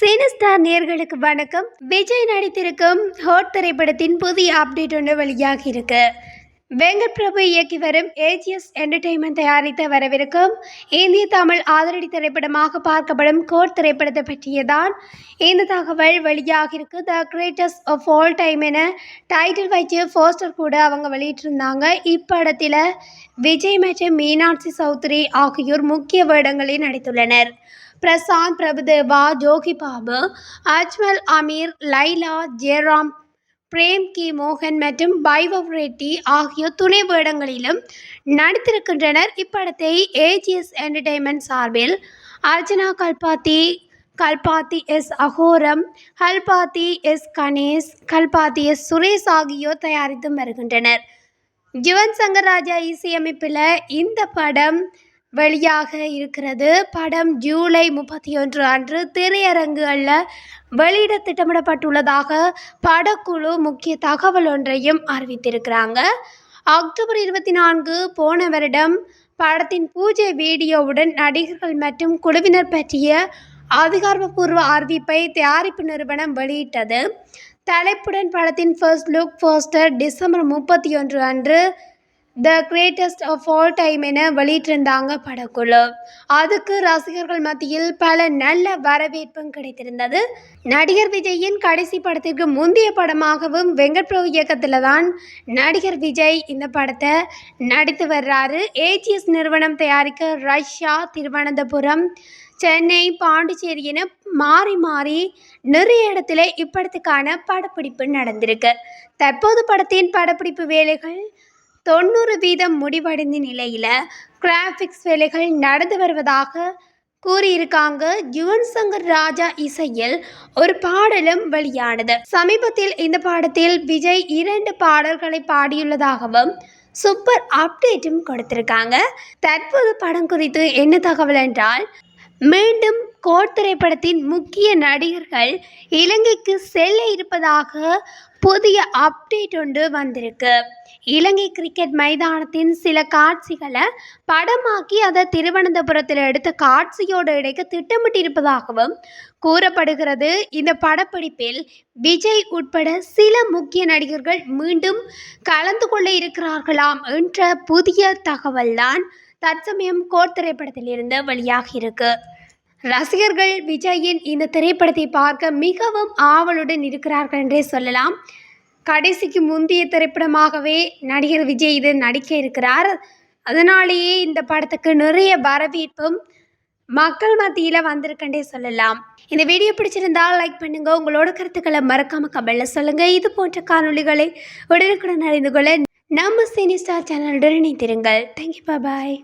சினிஸ்டார் நேர்களுக்கு வணக்கம். விஜய் நடித்திருக்கும் ஹோட் திரைப்படத்தின் புதிய அப்டேட் ஒன்று வெளியாகி இருக்கு. வெங்கட் பிரபு இயக்கி வரும் ஏஜிஎஸ் என்டர்டெயின்மெண்ட் தயாரித்து வரவிருக்கும் இந்திய தமிழ் ஆதரடி திரைப்படமாக பார்க்கப்படும் கோட் திரைப்படத்தை பற்றியதான் இந்த தகவல் வெளியாக இருக்கு. The greatest of all time என டைட்டில் வச்சு போஸ்டர் கூட அவங்க வெளியிட்டிருந்தாங்க. இப்படத்தில் விஜய் மற்றும் மீனாட்சி சௌத்ரி ஆகியோர் முக்கிய வேடங்களில் நடித்துள்ளனர். பிரசாந்த் பிரபுதேவா ஜோகி பாபு அஜ்மல் அமீர் லைலா ஜெயராம் பிரேம் கி. மோகன் மற்றும் பைவவ் ரெட்டி ஆகியோர் துணை வேடங்களிலும் நடித்திருக்கின்றனர். இப்படத்தை ஏஜிஎஸ் என்டர்டெயின்மெண்ட் சார்பில் Archana Kalpathi Kalpathi S Aghoram Kalpathi S Ganesh Kalpathi S Suresh ஆகியோர் தயாரித்து வருகின்றனர். யுவன் சங்கர் ராஜா இசையமைப்பில் இந்த படம் வெளியாக இருக்கிறது. படம் ஜூலை முப்பத்தி ஒன்று அன்று திரையரங்குகளில் வெளியிட திட்டமிடப்பட்டுள்ளதாக படக்குழு முக்கிய தகவல் ஒன்றையும் அறிவித்திருக்கிறாங்க. அக்டோபர் இருபத்தி நான்கு போன வருடம் படத்தின் பூஜை வீடியோவுடன் நடிகர்கள் மற்றும் குழுவினர் பற்றிய அதிகாரப்பூர்வ அறிவிப்பை தயாரிப்பு நிறுவனம் வெளியிட்டது. தலைப்புடன் படத்தின் ஃபர்ஸ்ட் லுக் போஸ்டர் டிசம்பர் முப்பத்தி ஒன்று அன்று the greatest of all time என வெளியிட்டிருந்தாங்க படக்குழு. அதுக்கு ரசிகர்கள் மத்தியில் பல நல்ல வரவேற்பும் கிடைத்திருந்தது. நடிகர் விஜயின் கடைசி படத்திற்கு முந்தைய படமாகவும் வெங்கட் பிரபு இயக்கத்தில் தான் நடிகர் விஜய் இந்த படத்தை நடித்து வர்றாரு. ஏஜிஎஸ் நிறுவனம் தயாரிக்க ரஷ்யா திருவனந்தபுரம் சென்னை பாண்டிச்சேரி என மாறி மாறி நிறைய இடத்துல இப்படத்துக்கான படப்பிடிப்பு நடந்திருக்கு. தற்போது படத்தின் படப்பிடிப்பு வேலைகள் தொண்ணூறு வீதம் முடிவடைந்த நிலையில் கிராஃபிக்ஸ் வேலைகள் நடந்து வருவதாக கூறியிருக்காங்க யுவன் சங்கர் ராஜா இசையில் ஒரு பாடலும் வெளியானது. சமீபத்தில் இந்த பாடத்தில் விஜய் இரண்டு பாடல்களை பாடியுள்ளதாகவும் சூப்பர் அப்டேட்டும் கொடுத்திருக்காங்க. தற்போது படம் குறித்து என்ன தகவல் என்றால் மீண்டும் கோட் திரைப்படத்தின் முக்கிய நடிகர்கள் இலங்கைக்கு செல்ல இருப்பதாக புதிய அப்டேட் ஒன்று வந்திருக்கு. இலங்கை கிரிக்கெட் மைதானத்தின் சில காட்சிகளை படமாக்கி அதை திருவனந்தபுரத்தில் எடுத்த காட்சியோடு இடைக்க திட்டமிட்டிருப்பதாகவும் கூறப்படுகிறது. இந்த படப்பிடிப்பில் விஜய் உட்பட சில முக்கிய நடிகர்கள் மீண்டும் கலந்து கொள்ள இருக்கிறார்களாம் என்ற புதிய தகவல்தான் தற்சமயம் கோட் திரைப்படத்திலிருந்து வெளியாகி இருக்கு. ரசிகர்கள் விஜயின் இந்த திரைப்படத்தை பார்க்க மிகவும் ஆவலுடன் இருக்கிறார்கள் என்றே சொல்லலாம். கடைசிக்கு முந்தைய திரைப்படமாகவே நடிகர் விஜய் இது நடிக்க இருக்கிறார். அதனாலேயே இந்த படத்துக்கு நிறைய வரவேற்பும் மக்கள் மத்தியில் வந்திருக்கண்டே சொல்லலாம். இந்த வீடியோ பிடிச்சிருந்தால் லைக் பண்ணுங்கள் உங்களோட கருத்துக்களை மறக்காமல் கமெண்ட்டில் சொல்லுங்கள் இது போன்ற காணொளிகளை உடனுக்குடன் அறிந்து கொள்ள நம்ம சினி ஸ்டார் சேனலுடன் இணைத்திருங்கள் தேங்க்யூ பாய்